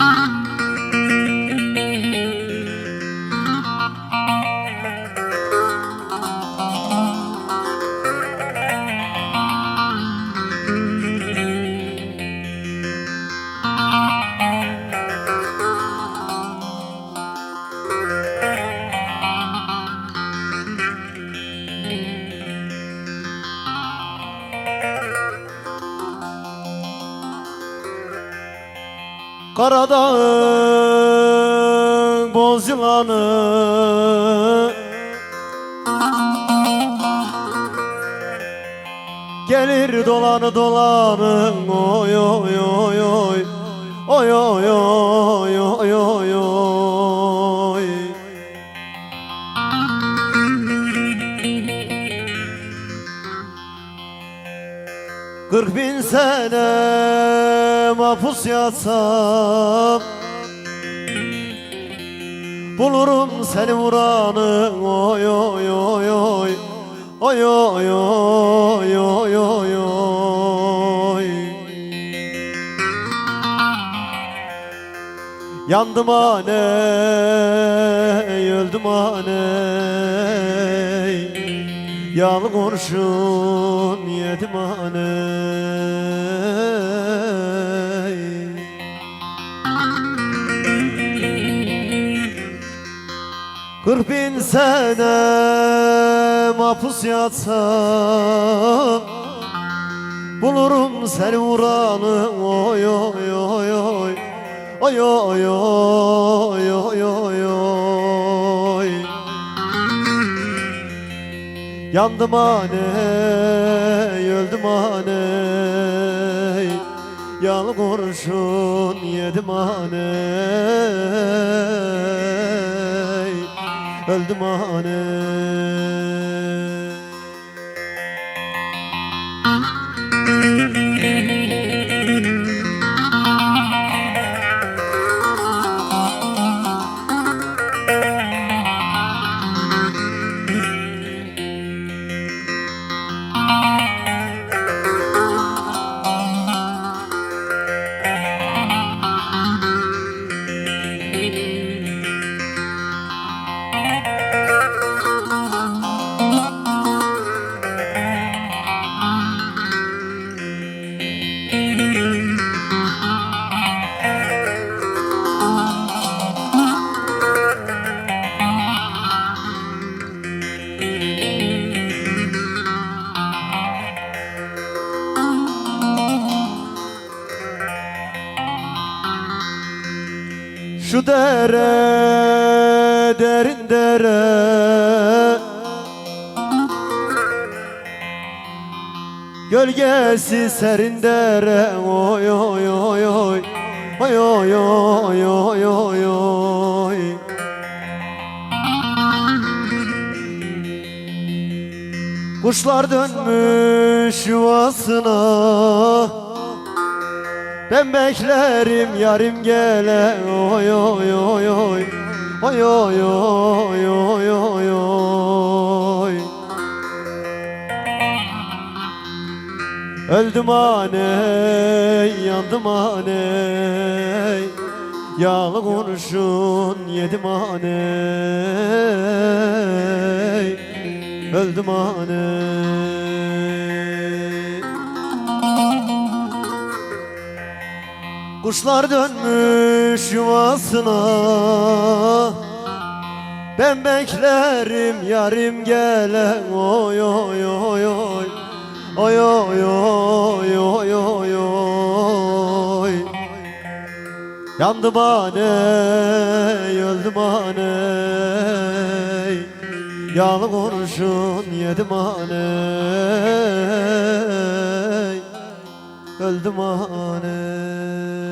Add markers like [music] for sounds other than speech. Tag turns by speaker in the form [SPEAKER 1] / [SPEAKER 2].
[SPEAKER 1] Ah! [laughs] Karadağ'ın boz yılanı. Gelir dolanı dolanı. Oy oy oy oy Oy oy oy Kırk bin sene mahpus yatsam Bulurum seni vuranı oy oy oy oy Oy oy oy oy oy oy. Yandım aney, öldüm aney. Yağlı kurşun yedim aney Kırk bin sene mahpus yatsam Bulurum seni vuranı oy oy oy oy. Oy oy oy oy oy oy. Yandım aney, öldüm aney Yağlı kurşun yedim aney Öldüm aney Şu [laughs] dere derin dere. Gölgesi serin dere. Oy oy oy oy. Oy oy oy oy oy oy. Kuşlar dönmüş yuvasına ben beklerim yarim gele oy oy oy oy. Oy oy oy oy oy oy. Öldüm aney yandım aney Yağlı kurşun yedim aney Öldüm aney Kuşlar dönmüş yuvasına. Ben beklerim yarim gele Oy oy oy oy. Oy oy oy oy oy oy. Yandım aney, öldüm aney Yağlı kurşun yedim aney Öldüm aney